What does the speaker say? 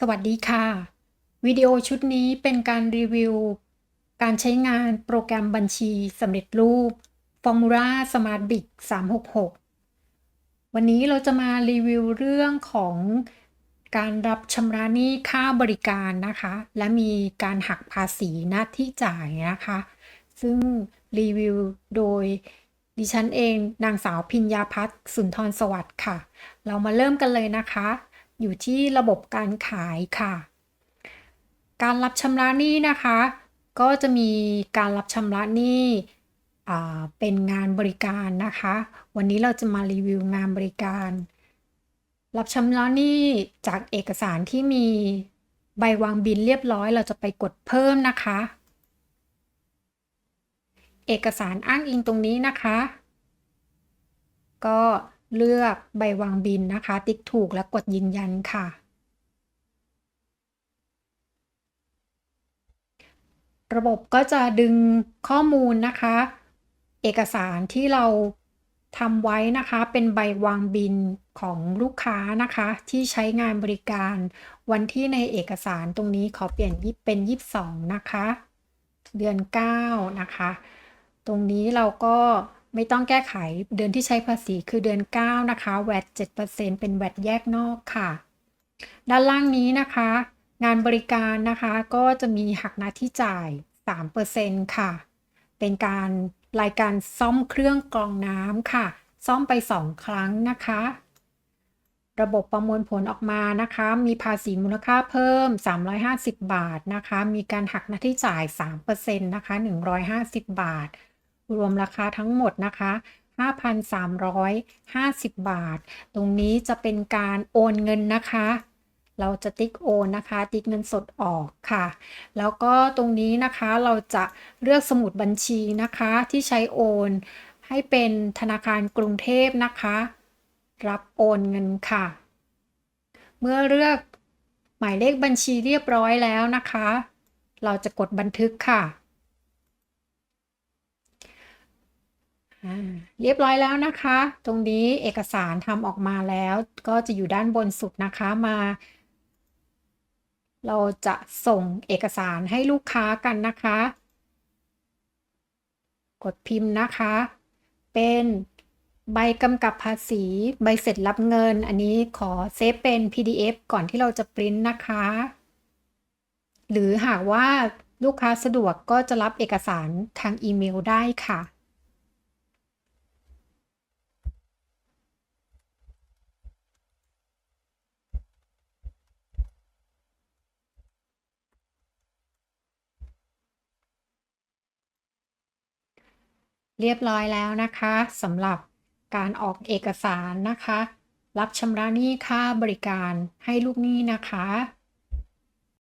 สวัสดีค่ะ วิดีโอชุดนี้เป็นการรีวิว การใช้งานโปรแกรมบัญชีสำเร็จรูป Formula Smart Big 366 วันนี้เราจะมารีวิวเรื่องของการรับชำระหนี้ค่าบริการนะคะ และมีการหักภาษีหน้าที่จ่ายนะคะ ซึ่งรีวิวโดยดิฉันเองนางสาวพิญญาพัฒน์สุนทรสวัสดิ์ค่ะ เรามาเริ่มกันเลยนะคะ อยู่ที่ระบบการขายค่ะ การรับชำระหนี้นะคะ ก็จะมีการรับชำระหนี้เป็นงานบริการนะคะ วันนี้เราจะมารีวิวงานบริการ รับชำระหนี้จากเอกสารที่มีใบวางบินเรียบร้อยเราจะไปกดเพิ่มนะคะ เอกสารอ้างอิงตรงนี้นะคะ ก็ เลือกใบวางบินนะคะ ติ๊กถูกและกดยืนยันค่ะ ระบบก็จะดึงข้อมูลนะคะ เอกสารที่เราทำไว้นะคะเป็นใบวางบินของลูกค้านะคะ ที่ใช้งานบริการ วันที่ในเอกสารตรงนี้ขอเปลี่ยนเป็น 22 นะคะ เดือน 9 นะคะ ตรงนี้เราก็ ไม่ต้องแก้ไขเดือนที่ใช้ภาษีคือเดือน 9 นะคะ VAT 7%เป็น VAT แยกนอกค่ะ ด้านล่างนี้นะคะ งานบริการนะคะก็จะมีหักหน้าที่จ่าย 3%ค่ะ เป็นการรายการซ่อมเครื่องกรองน้ำค่ะ ซ่อมไป 2 ครั้งนะคะ ระบบประมวลผลออกมานะคะ มีภาษีมูลค่าเพิ่ม 350 บาทนะคะ มีการหักหน้าที่จ่าย 3%นะคะ 150 บาท รวมราคาทั้งหมดนะคะ 5,350 บาท ตรงนี้จะเป็นการโอนเงินนะคะ เราจะติ๊กโอนนะคะ ติ๊กเงินสดออกค่ะ แล้วก็ตรงนี้นะคะเราจะเลือกสมุดบัญชีนะคะที่ใช้โอนให้เป็นธนาคารกรุงเทพนะคะ รับโอนเงินค่ะ เมื่อเลือกหมายเลขบัญชีเรียบร้อยแล้วนะคะ เราจะกดบันทึกค่ะ เรียบร้อยแล้วนะคะ ตรงนี้เอกสารทำออกมาแล้วก็จะอยู่ด้านบนสุดนะคะมา เราจะส่งเอกสารให้ลูกค้ากันนะคะ กดพิมพ์นะคะ เป็นใบกำกับภาษี ใบเสร็จรับเงิน อันนี้ขอเซฟเป็น PDF ก่อนที่เราจะปริ้นนะคะ หรือหากว่าลูกค้าสะดวกก็จะรับเอกสารทางอีเมลได้ค่ะ เรียบร้อยแล้วนะคะสำหรับการออกเอกสารนะคะ รับชำระหนี้ค่าบริการให้ลูกหนี้นะคะ